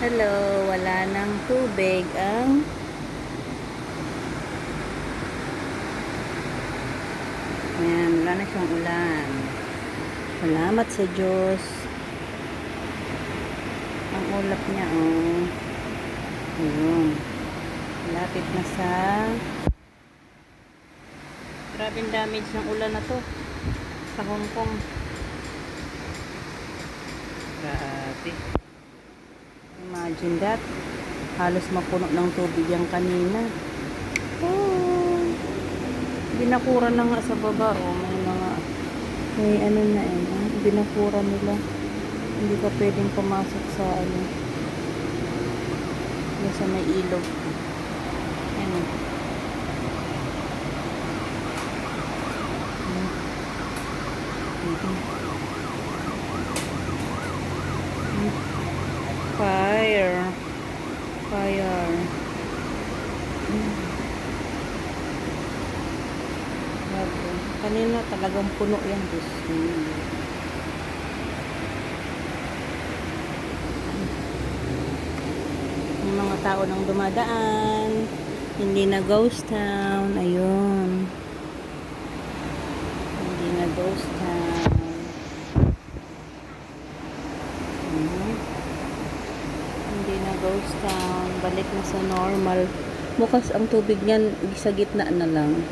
Hello, wala nang tubig ang Ayan, wala na siyang ulan. Salamat sa Diyos. Ang ulap niya, oh. Ayun. Lapit na sa Grabing damage ng ulan na to sa Hong Kong. Grabe. Imagine that. Halos mapuno ng tubig yung kanina. Oh. Binakura na nga sa baba. Oh, may mga may ano na eh. Binakura nila. Hindi ka pwedeng pumasok sa ano. Yung sa may ilog. Ano. Fire. Fire. Kanina talagang puno yan. Ko. Yung mga tao nang dumadaan. Hindi na ghost town. Ayun. Hindi na ghost town. Mhm. Hindi na ghost town. Balik na sa normal. Bukas ang tubig niyan sa gitna na lang.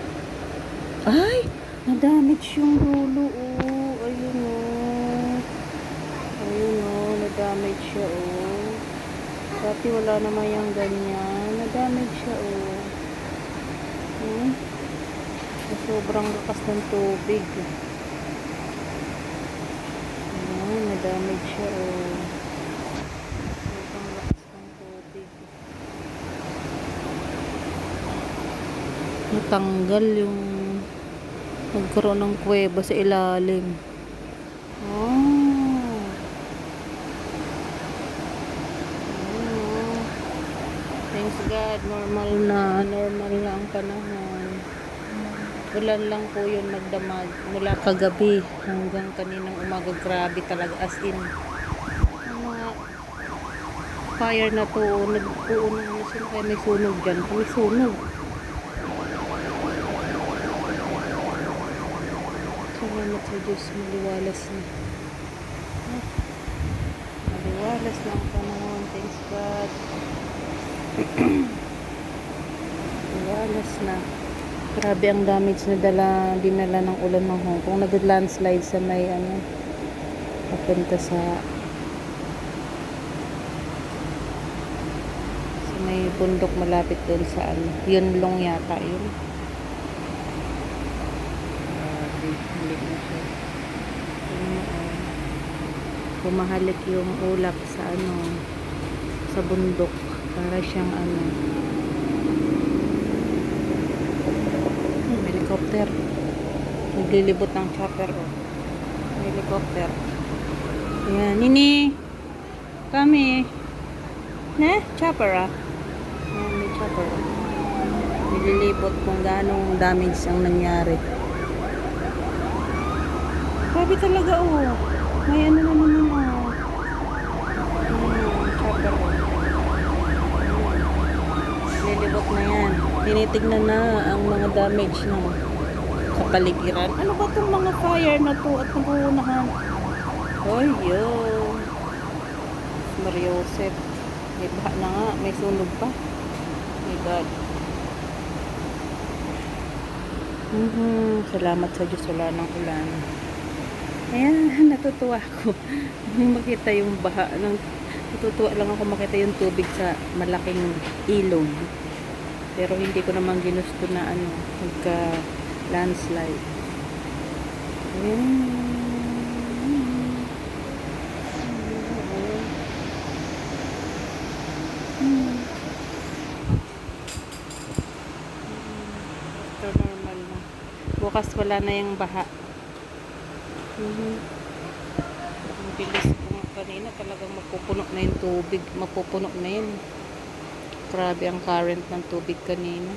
Ay! Na-damage yung dulo, oh. Ayun, oh. Ayun, oh. Na-damage siya, oh. Dati wala naman yung ganyan. Na-damage siya, oh. Hmm? Sobrang lakas ng tubig. Ayan, na-damage siya, oh. Sobrang lakas ng tubig. Natanggal yung nagkaroon ng kuweba sa ilalim. Oh. Oh. Thanks God, normal na, normal na ang panahon. Ulan lang po yung nagdamag mula kagabi hanggang kaninang umaga. Grabe talaga, as in. Mga fire na to, nag-uunang ano sila kaya may sunog dyan. May sunog. Salamat sa Diyos, maliwalas na. Ah, Maliwalas na ang panahon. Thanks God. Maliwalas na. Grabe ang damage na dala, dinala ng ulan ng Hong Kong. Nag-landslide sa may ano, papunta sa sa may bundok malapit doon sa ano, Yunlong yata yun. Grabe, hindi na siya. Yun, oh. Pumahalik yung ulap sa ano, sa bundok. Para siyang ano, hmm, helicopter. Naglilibot ng chopper, oh. Helicopter. Ayan, Nini. Kami. Ne? Chopper, ah. Ayan, may chopper. oh. Nililibot kung ganong damage ang nangyari. Grabe talaga, oh. May ano na naman, oh. Hmm, oh. Lilibot na yan. Tinitignan na ang mga damage ng kapaligiran. Ano ba itong mga fire na to at naguunahan? Hoy, yo. Mariosep. May baha na nga. May sunog pa. My God. Mhm. Salamat sa Diyos. Wala ng ulan. Ayan, natutuwa ako. Makita yung baha. Nang, natutuwa lang ako makita yung tubig sa malaking ilog. Pero hindi ko naman ginusto na ano, magka landslide. Ayan. Hmm. Ito normal na. Bukas wala na yung baha. Mhm. Ang bilis ko nga kanina talagang mapupuno na yung tubig. Mapupuno na yun. Grabe ang current ng tubig kanina.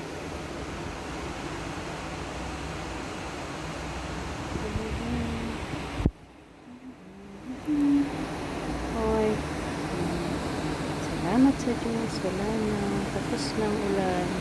Salamat sa Diyos. Wala na. Tapos ng ulan.